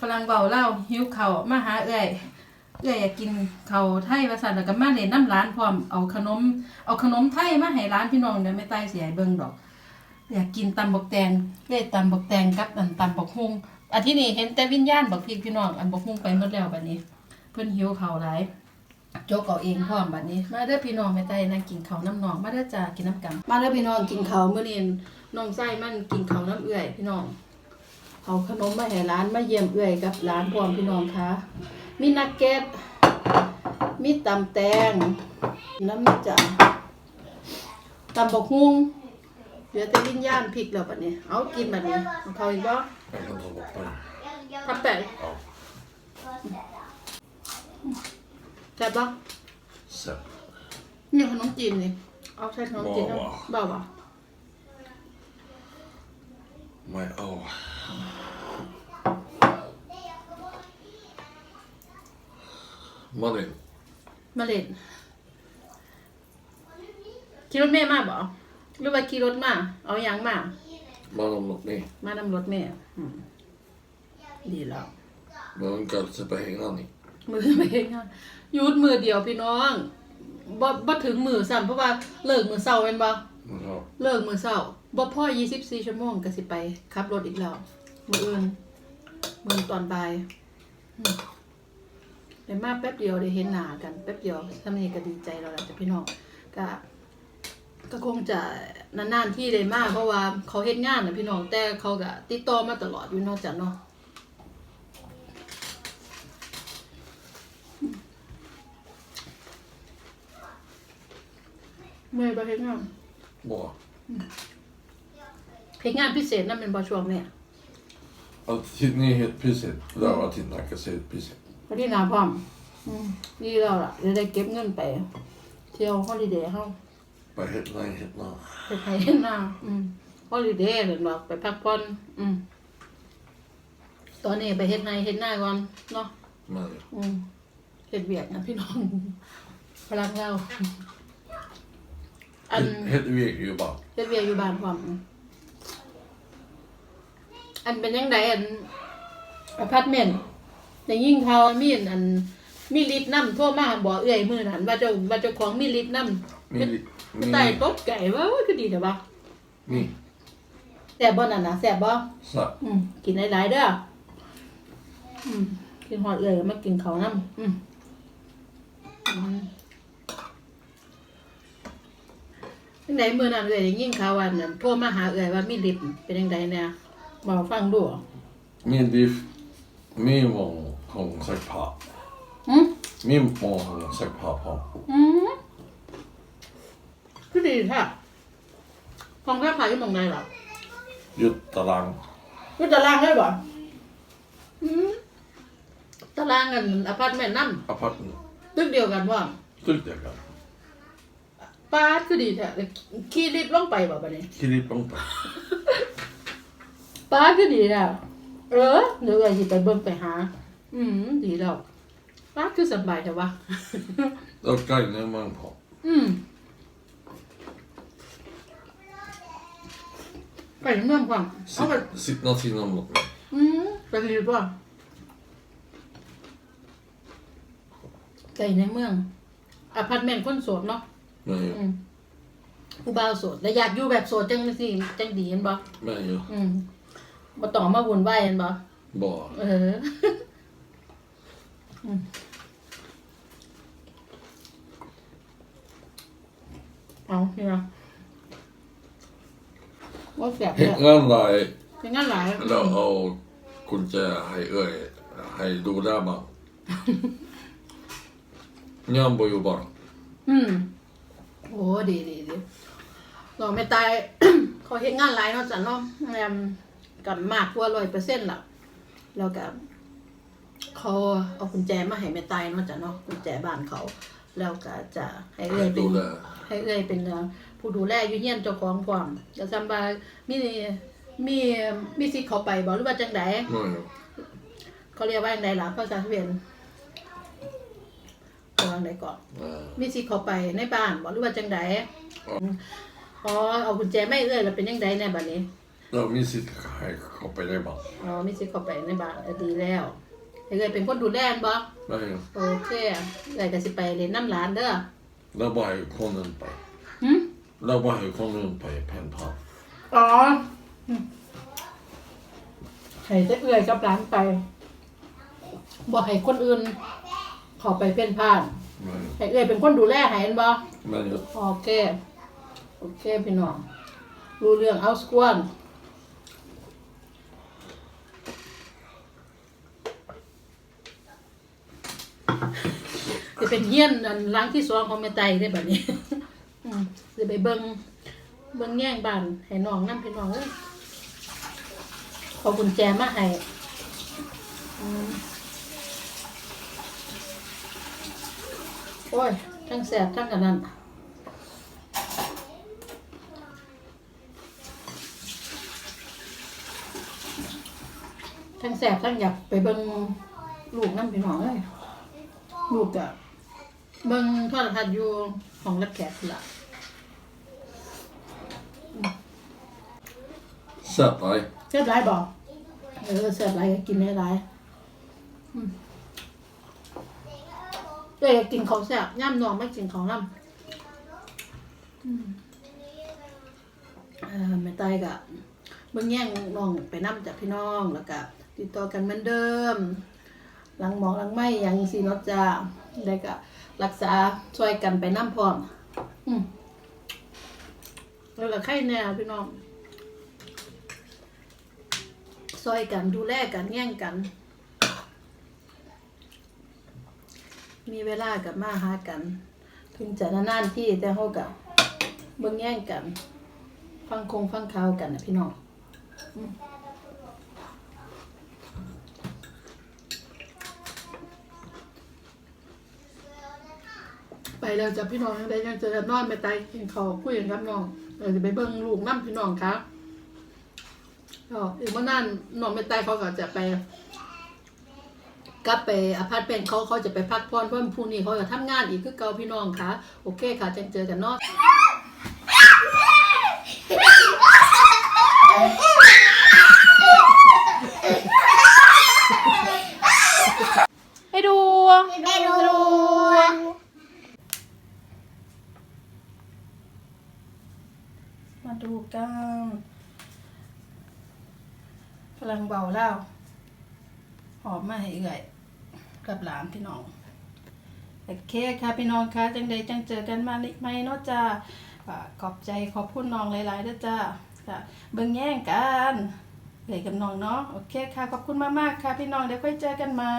ฝรั่งเบาเล่าหิวเขามาหาเอื้อยเอื้อยอยากกินเขาไทยว่าซั่นแล้วก็มาเล่นน้ำร้านพร้อมเอาขนม เอาขนมไทยมาให้ร้านพี่น้องเดี๋ยวไม่ใต้เสียเบิ่งดอก อยากกินตำบักแตงเลยตำบักแตงกับอันตำบักฮุงอาทิตย์นี้เห็นแต่วิญญาณบักพริกพี่น้องอันบักฮุงไปหมดแล้วบัดนี้ เพิ่นหิวเขาหลายโจกเอาเองพร้อมบัดนี้ มาเด้อพี่น้องแม่ไต้นั่งกินเขาน้ำหนองมาเด้อจ้ากินน้ำกันมาเด้อพี่น้องกินเขาวมื้อนี้น้องไส้มันกินเขาน้ำเอื้อยพี่น้อง เอาขนมมาให้ร้านมาเยี่ยมเอื้อยกับร้านพร้อมพี่น้องค่ะมีนักเก็ตมีตำแตงน้ำจ้าตำบักฮุงเหลือแต่วิญญาณพริกแล้วบัดนี้ เอากินบัดนี้เอาเข้าอีกบ่ Jag kan ta bort den. ทับแปะ Ja. แซ่บบ่ Så. นี่ขนมจีนนี่เอาใส่ขนมจีนนะว้าวเบา บ่ Men åh. Malin. มาเล่นขี่รถเมย์มาบ่หรือว่าขี่รถมาเอาหยังมา Man om något mer. มานำรถเมย์อืมดีแล้ว Men hon kan släppa hänga ni. มือไม่เองานหยุดมือเดียวพี่น้องบ่บ่ถึงมือซ้ำเพราะว่าเลิกมือเช้าแม่นบ่ Ja. เลิกมือเช้าบ่พอ24 ชั่วโมงก็สิไปขับรถอีกแล้ว มื้ออื่นมื้อตอนบ่ายอืม ได้มาแป๊บเดียวได้เห็นหน้ากันแป๊บเดียวทำนี้ก็ดีใจแล้วล่ะจ้ะพี่น้องก็ก็คงจะนานๆที่ได้มาเพราะว่าเขาเฮ็ดงานน่ะพี่น้องแต่เขาก็ติดต่อมาตลอดอยู่เนอกจากเนาะเมื่อยบ่เฮ็ดงาน Bra. เฮ็ดงานพิเศษนั่นเป็นบ่ช่วงเนี่ย Att titta ni är helt precis. Där var till Nacka ser helt precis. พอดีหนาพร้อมอืมดีแล้วล่ะจะได้เก็บเงินไป เที่ยวฮอลิเดย์เฮา Bara helt nej, helt nej. ไปไทยหน้าอืมฮอลิเดย์เห็นบอกไปพักผ่อนอืมตอนนี้ไปเฮ็ดนาเฮ็ดหน้าก่อนเนาะ Men อืมเฮ็ดเวียกนะพี่น้องพลังเราอัน helt, helt vek ju bara. เฮ็ดเวียกอยู่บ้านพร้อมอืมอันเป็นยังไงอันอพาร์ตเมนต์ ได้ยิ่งเขาวมีอันอันมีลิฟต์นำโทั่วมาบ่เอื้อยมือนั้นว่าเจ้าว่าเจ้าของมีลิฟต์นำ Min, คือ min, ไต่ตบไก่ว่าโอ้ยคือดีเด้อบ่ min. แซ่บบ่นั่นน่ะแซ่บบ่ Så. อืมกินหลายๆเด้ออืมกินฮอดเอื้อยก็มากินข้าวนํอืมอืมจังไดมื้อนั้นเอื้อยได้ยินข่าวว่านั่นโทรมาหาเอื้อยว่ามีลิฟต์เป็นจังไดแน่บ่ฟังดู Min diff. Min var hon sagt pa. หึ Min var hon sagt pa pa. อืมคือดีแท้ของแค่ขายอยู่หม่องใดล่ะ Juttalang. คือตารางได้บ่อืมตารางกันอพาร์ตเมนต์นั่น Apartment. ตึกเดียวกันว่า Tyckte jag kan. ป้าดคือดีแท้ขี่ลิฟต์ลงไปบ่บัดนี้ Klippon på. ป้าดคือดีแล้วเออเดี๋ยวเราสิไปเบิ่งไปหา อืมดีแล้วป้าดคือสบายแต่ว่า Då gagnar man på. อืมไปเมืองก่อนเอาไป Sitt- Sitta till någon mot mig. อืมไปดีกว่าไก่ในเมืองอพาร์ตเมนต์คนโสดเนาะ Men อืมผู้บ่าวโสดแล้วอยากอยู่แบบโสดจังสิจังดีเห็นบ่ men ju อืมบ่ต้องมาวุ่นวายเห็นบ่ bara. เอออืม เอาเนี่ยว่าแสบเนี่ย Hängande är เป็นงั้นหลาย eller och kunde hej öj hej då där man. Njambo ju bara. อืมโอ้ดีดีดีเราไม่ตาย เขาเฮ็ดงานหลายเนาะจ้ะเนาะแอมกับมากกว่าร้อยเปอร์เซ็นต์ล่ะแล้วก็ เขาเอากุญแจมาให้แม่ตายเนาะจ้ะเนาะกุญแจบ้านเขา แล้วก็จะให้เอ้ย Hej เป็น då där. ให้เอ้ยเป็นเอ่อผู้ดูแลอยู่เฮียนเจ้าของพร้อมจะจำบามีมีมีสิทธิ์เขาไปบ่หรือว่าจังได Men ju. เขาเรียกว่าจังไดล่ะภาษาเวียนเขาว่าจังไดก่อน Nej. มีสิทธิ์เขาไปในบ้านบ่หรือว่าจังไดอ๋ออ๋อเอากุญแจไม่เอ้ยแล้วเป็นจังไดแน่บัดนี้ เรามีสิทธิ์ให้เข้าไปได้บ้างอ๋อมีสิเข้าไปในบ้านเออดีแล้วให้ เอ้ยเป็นคนดูแลแม่นบ่ไม่โอเคเอ้ยก็สิไปเล่นน้ำหลานเด้อเราบ่ให้คนอื่นไปหึเราบ่ให้คนอื่นไปแผ่นพับอ๋ออืมให้แต่เอื้อยกับหลานไปบ่ให้คนอื่นเข้าไปเพ่นพ่านไม่ให้เอื้อยเป็นคนดูแลให้เห็นบ่ไม่ โอเคโอเคพี่น้องรู้เรื่องเอาสกวน จะเป็นเฮียนอันหล้างที่สองของแม่ไตได้แบบนี้ อืมจะไปเบิงเบิงแย่งบ้านให้น้องนั่พี่น้องเอ้ยขอกุญแจมาให้อืมโอ้ย ทั้งแสบทั้งกันนั้นทั้งแสบทั้งอยากไปเบิ่งลูกน้ำพี่น้องเลย ลูกกะเบิ่งโทรทัศน์อยู่ของรับแขกพุ่นละแซ่บไปเสียบหลายบอกเออเสียบหลายก็กินได้หลายอืมเอ้ยกินของแสบย่ำนองไม่กินของน้ำอืมเออไม่ตายกะเบิ่งแย่งน้องไปน้ำจากพี่น้องแล้วก็ติดต่อกันเหมือนเดิม หลังหมองหลังไม่อย่างสีเนาะจ้าได้ก็รักษาช่วยกันไปน้ำพร้อมอืมแล้วก็ไข้แน่พี่น้องช่วยกันดูแลกันแย่งกัน มีเวลากับมาหากัน ถึงจะนานๆที่แต่เขากับเบิ่งแย่งกัน ฟังคงฟังข่าวกันนะพี่น้อง แล้วจ้ะพี่น้องยังได้ยังเจอกันนอนไปไตกินข้าวคุยกันกับน้องเออจะไปเบิ่งลูกน้ำพี่น้องครับก็อีกเมื่อนานน้องไปไตเขาก็จะไปกลับไปอพาร์ตเมนต์เขาเขาจะไปพักผ่อนเพราะพรุ่งนี้เขาจะทำงานอีกคือเก่าพี่น้องค่ะโอเคค่ะจังเจอกันเนาะไปดูไปดู ดูกันพลังเบาแล้วหอมมาให้เอื่อย กับหลานพี่น้องโอเคค่ะพี่น้องค่ะจังใดจังเจอกันมาไหมเนาะจ้าอ่าขอบใจขอบคุณน้องหลายๆด้วยจ้าค่ะเบิ่งแย่งกันเลยกับน้องเนาะโอเคค่ะ ขอบคุณมากๆค่ะ พี่น้องเดี๋ยวค่อยเจอกันใหม่